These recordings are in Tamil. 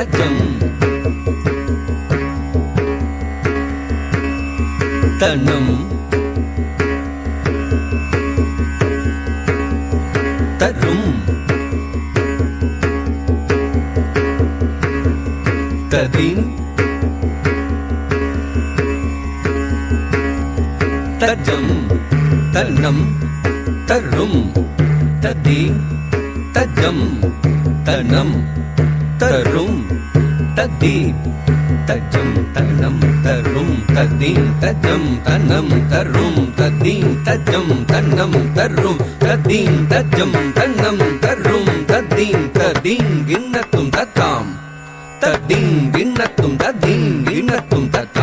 தஜம் தனம் தரும். ததின் தஜம். தன்னம். தரும். ததி தஜம். தனம். தரும் தத்தீம் தஜம் தனம் தரும் தத்தீம் தஜம் தனம் தரும் தத்தீம் தஜம் தனம் தரும் தத்தீம் தஜம் தனம் தரும் தத்தீம் ததீம் கிண்ணத்தும் தத்தாம் தத்தீம் கிண்ணத்தும் தத்தீம் கிண்ணத்தும் தத்தாம்.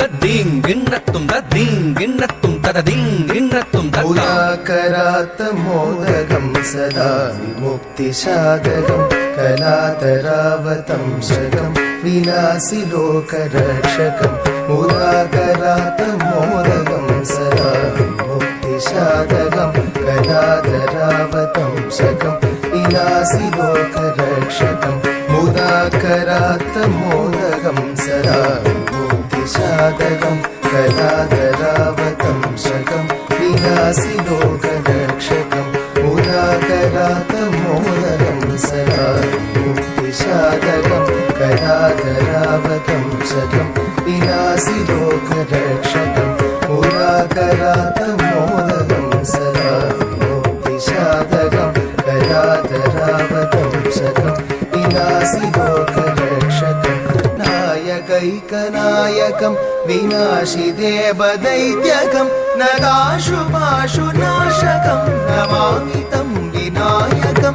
ததீம் கிண்ணத்தும் ததீம் கிண்ணத்தும் தததீம் கிண்ணத்தும் தத்தாம் पुराकरात्तमोदकं सदा विमुक्तिसाधकं कलातरावतं शकं विलासि लोकरक्षकं पुराकरात्तमोदकं सदा विमुक्तिसाधकं कलातरावतं शकं विलासि लोकरक्षकं मुदाकरात्तमोदकं सदा कदा दरावतं शकं विनासि दोघरक्षकम् उदाकरात् सदा मुक्तिशातकं कदा शकं शतं पिनासि दोघरक्षकम् सदा मुक्तिशातकं कदा शकं शतं पिनासि नायकैकनायकं विनाशिदेवदैत्यकं नगाशुपाशुनाशकं नमामि तं विनायकं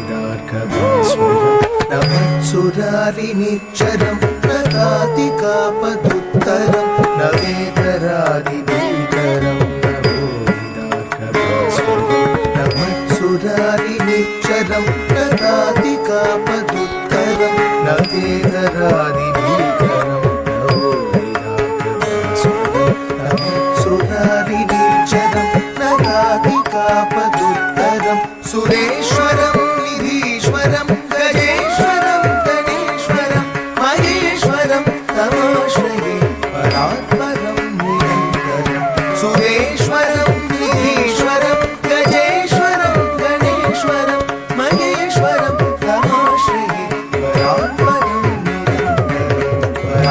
సురారినిచ్చరం ప్రదాతి కాపదుత్తరం నవేదరాది భీకరం సురారినిచ్చరం ప్రదాతి కాపదుత్తరం నవేదరాది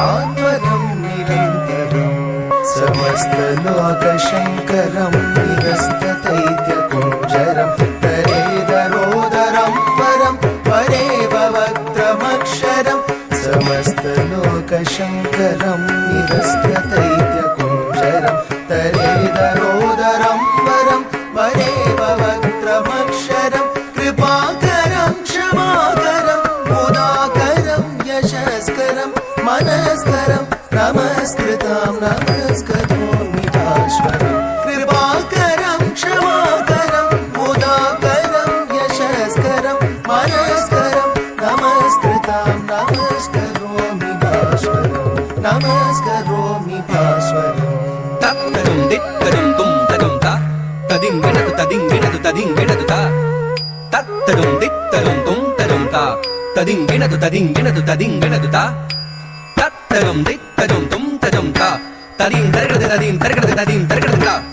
निरन्तरं परात्परं निरन्तरम् समस्तलोकशङ्करं निरस्ततैत्यकुञ्जरं तरेदरोदरं परं परेव वक्त्रमक्षरं समस्तलोकशङ्करं निरस्ततैत्यकुञ्जरं तरेदरोदरं परं परेव वक्त्रमक्षरं कृपाकरं क्षमाकरं नमस्कृतां नमस्करोमि भास्वरं कृपाकरं क्षमाकरं मुदाकरं यशस्करं मनस्करं नमस्कृतां नमस्करोमि भास्वरं नमस्करोमि भास्वरम् தத்ததும் தித்ததும் தும் ததும் தா ததிங்கிடது ததிங்கிடது ததிங்கிடது தா தத்ததும் தித்ததும் தும் ததும் தா ததிங்கிடது ததிங்கிடது ததிங்கிடது தா தத்ததும் தித்ததும் தும் தருகிறது ததியும் தருகிறது ததியும் தருகிறது